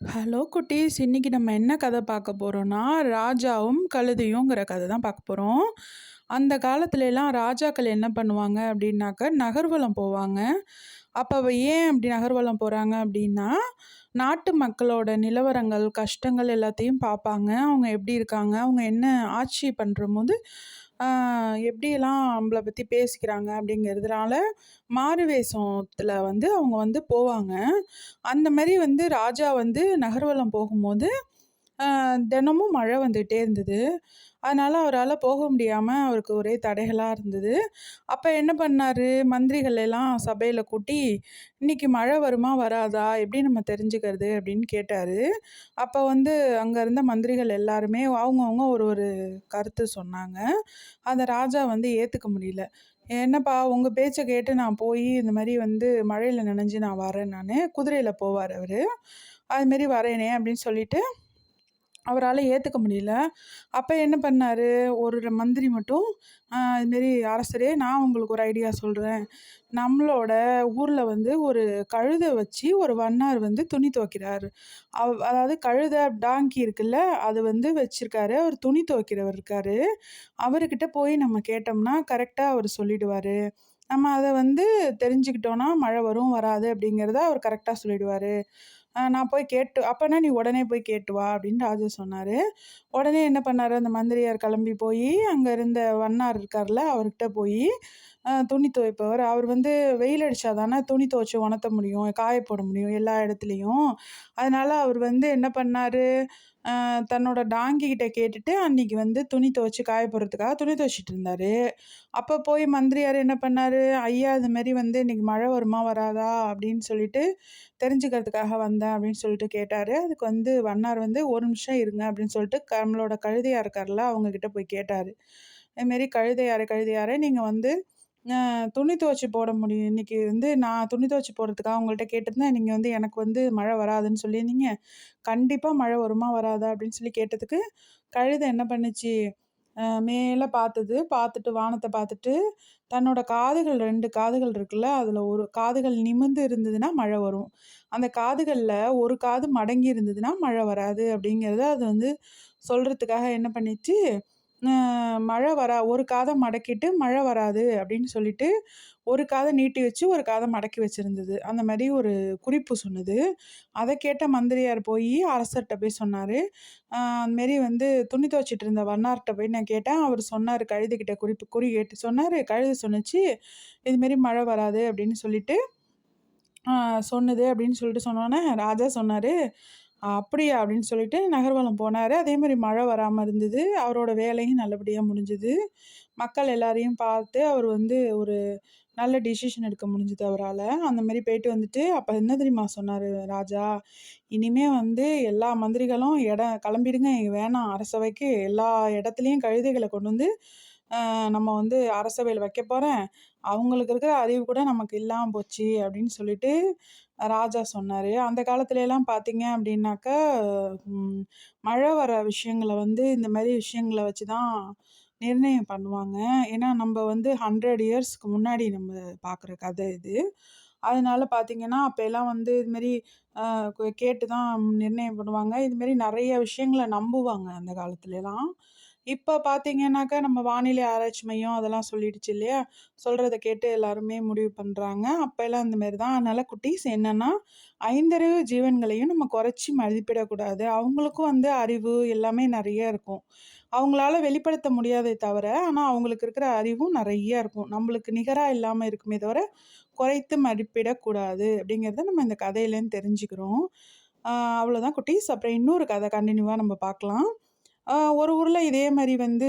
Hello குட்டீஸ் இன்னைக்கு நம்ம என்ன கதை பார்க்க போகிறோம்னா ராஜாவும் கழுதையுங்கிற கதை தான் பார்க்க போகிறோம் அந்த காலத்துலலாம் ராஜாக்கள் என்ன பண்ணுவாங்க அப்படின்னாக்க நகர்வலம் போவாங்க. அப்போ ஏன் அப்படி நகர்வலம் போகிறாங்க அப்படின்னா நாட்டு மக்களோட நிலவரங்கள் கஷ்டங்கள் எல்லாத்தையும் பார்ப்பாங்க. அவங்க எப்படி இருக்காங்க? அவங்க என்ன ஆட்சி பண்ணுற போது எப்படியெல்லாம் நம்மளை பற்றி பேசிக்கிறாங்க அப்படிங்கிறதுனால மாறு வேஷத்தில் வந்து அவங்க வந்து போவாங்க. அந்த மாதிரி வந்து ராஜா வந்து நகர்வலம் போகும்போது தினமும் மழை வந்துகிட்டே இருந்தது. அதனால் அவரால் போக முடியாமல் அவருக்கு ஒரே தடைகளாக இருந்தது. அப்போ என்ன பண்ணார்? மந்திரிகள் எல்லாம் சபையில் கூட்டி இன்றைக்கி மழை வருமா வராதா? எப்படி நம்ம தெரிஞ்சுக்கிறது? அப்படின்னு கேட்டார். அப்போ வந்து அங்கே இருந்த மந்திரிகள் எல்லாருமே அவங்கவுங்க ஒரு ஒரு கருத்து சொன்னாங்க. அந்த ராஜா வந்து ஏற்றுக்க முடியல. என்னப்பா உங்கள் பேச்சை கேட்டு நான் போய் இந்த மாதிரி வந்து மழையில் நினைஞ்சு நான் வரேன் நான். குதிரையில் போவார் அவர். அதுமாரி வரேனே அப்படின்னு சொல்லிட்டு அவரால் ஏற்றுக்க முடியல. அப்போ என்ன பண்ணார்? ஒரு மந்திரி மட்டும் இதுமாரி அரசரே நான் உங்களுக்கு ஒரு ஐடியா சொல்கிறேன் நம்மளோட ஊரில் வந்து ஒரு கழுதை வச்சு ஒரு வண்ணார் வந்து துணி துவைக்கிறாரு. அவ் அதாவது கழுதை டாங்கி இருக்குல்ல அது வந்து வச்சுருக்காரு. அவர் துணி துவைக்கிறவர் இருக்கார். அவர்கிட்ட போய் நம்ம கேட்டோம்னா கரெக்டாக அவர் சொல்லிடுவார். நம்ம அதை வந்து தெரிஞ்சுக்கிட்டோன்னா மழை வரும் வராது அப்படிங்கிறத அவர் கரெக்டாக சொல்லிடுவார். நான் போய் கேட்டு அப்போனா நீ உடனே போய் கேட்டு வா அப்படின்னு ராஜா சொன்னார். உடனே என்ன பண்ணார்? அந்த மந்திரியார் கிளம்பி போய் அங்கே இருந்த வண்ணார் இருக்கார்ல அவர்கிட்ட போய் துணி துவைப்பவர். அவர் வந்து வெயில் அடித்தா தானே துணி துவைச்சி உணர்த்த முடியும் காய போட முடியும் எல்லா இடத்துலையும். அதனால் அவர் வந்து என்ன பண்ணார்? தன்னோட டாங்கிக்கிட்ட கேட்டுட்டு அன்னைக்கு வந்து துணி துவைச்சி காய போடுறதுக்காக துணி துவைச்சிட்டு இருந்தார். அப்போ போய் மந்திரியார் என்ன பண்ணார்? ஐயா இது வந்து இன்னைக்கு மழை வருமா வராதா? அப்படின்னு சொல்லிட்டு தெரிஞ்சுக்கிறதுக்காக வந்தேன் அப்படின்னு சொல்லிட்டு கேட்டார். அதுக்கு வந்து வண்ணார் வந்து ஒரு நிமிஷம் இருங்க அப்படின்னு சொல்லிட்டு நம்மளோட கழுதையாக இருக்கார்ல அவங்கக்கிட்ட போய் கேட்டார். இதுமாரி கழுதையாரே கழுதையாரே நீங்கள் வந்து துணி துவைச்சி போட முடியும் இன்றைக்கி வந்து நான் துணி துவைச்சி போடுறதுக்காக உங்கள்கிட்ட கேட்டிருந்தேன். நீங்கள் வந்து எனக்கு வந்து மழை வராதுன்னு சொல்லியிருந்தீங்க. கண்டிப்பாக மழை வருமா வராதா அப்படின்னு சொல்லி கேட்டதுக்கு கழுதை என்ன பண்ணுச்சு? மேலே பார்த்தது பார்த்துட்டு வானத்தை பார்த்துட்டு தன்னோட காதுகள் ரெண்டு காதுகள் இருக்குல்ல அதில் ஒரு காதுகள் நிமிர்ந்து இருந்ததுன்னா மழை வரும். அந்த காதுகளில் ஒரு காது மடங்கி இருந்ததுன்னா மழை வராது அப்படிங்கிறத அது வந்து சொல்கிறதுக்காக என்ன பண்ணிச்சு? மழை வரா ஒரு காதை மடக்கிட்டு மழை வராது அப்படின்னு சொல்லிட்டு ஒரு காதை நீட்டி வச்சு ஒரு காதை மடக்கி வச்சுருந்தது. அந்த மாதிரி ஒரு குறிப்பு சொன்னது. அதை கேட்ட மந்திரியார் போய் அரசர்கிட்ட போய் சொன்னார். அதுமாரி வந்து துணி துவச்சிட்டு இருந்த வண்ணார்கிட்ட போய் நான் கேட்டேன். அவர் சொன்னார் கழுதுகிட்ட குறிப்பு குறி கேட்டு சொன்னார் கழுது சொன்னிச்சு இதுமாரி மழை வராது அப்படின்னு சொல்லிட்டு சொன்னது அப்படின்னு சொல்லிட்டு சொன்னோன்னே ராஜா சொன்னார் அப்படியா? அப்படின்னு சொல்லிட்டு நகர்வலம் போனார். அதே மாதிரி மழை வராமல் இருந்தது. அவரோட வேலையும் நல்லபடியாக முடிஞ்சுது. மக்கள் எல்லாரையும் பார்த்து அவர் வந்து ஒரு நல்ல டிசிஷன் எடுக்க முடிஞ்சுது அவரால். அந்த மாதிரி போயிட்டு வந்துட்டு அப்போ என்ன தெரியுமா சொன்னார் ராஜா? இனிமே வந்து எல்லா மந்திரிகளும் இடம் கிளம்பிடுங்க. வேணாம். அரசவைக்கு எல்லா இடத்துலையும் கழுதைகளை கொண்டு வந்து நம்ம வந்து அரசவையில் வைக்க போகிறேன் அவங்களுக்கு இருக்கிற அறிவு கூட நமக்கு இல்லாமல் போச்சு அப்படின்னு சொல்லிட்டு ராஜா சொன்னார். அந்த காலத்துலலாம் பார்த்தீங்க அப்படின்னாக்கா மழை வர விஷயங்களை வந்து இந்த மாதிரி விஷயங்களை வச்சு தான் நிர்ணயம் பண்ணுவாங்க. ஏன்னா நம்ம வந்து ஹண்ட்ரட் இயர்ஸ்க்கு முன்னாடி நம்ம பார்க்குற கதை இது. அதனால பார்த்தீங்கன்னா அப்போல்லாம் வந்து இதுமாரி கேட்டு தான் நிர்ணயம் பண்ணுவாங்க. இதுமாரி நிறைய விஷயங்களை நம்புவாங்க அந்த காலத்துலலாம் இப்போ பார்த்தீங்கன்னாக்கா நம்ம வானிலை ஆராய்ச்சி மையம் அதெல்லாம் சொல்லிடுச்சு இல்லையா? சொல்கிறத கேட்டு எல்லாருமே முடிவு பண்ணுறாங்க அப்போல்லாம் அந்தமாரி தான். அதனால் குட்டீஸ் என்னென்னா ஐந்தறிவு ஜீவன்களையும் நம்ம குறைச்சி மதிப்பிடக்கூடாது. அவங்களுக்கும் வந்து அறிவு எல்லாமே நிறைய இருக்கும். அவங்களால வெளிப்படுத்த முடியாதே தவிர ஆனால் அவங்களுக்கு இருக்கிற அறிவும் நிறைய இருக்கும். நம்மளுக்கு நிகராக இல்லாமல் இருக்குமே தவிர குறைத்து மதிப்பிடக்கூடாது அப்படிங்கிறத நம்ம இந்த கதையிலேருந்து தெரிஞ்சுக்கிறோம். அவ்வளோதான் குட்டீஸ். அப்புறம் இன்னொரு கதை கண்டினியூவாக நம்ம பார்க்கலாம். ஒரு ஊரில் இதே மாதிரி வந்து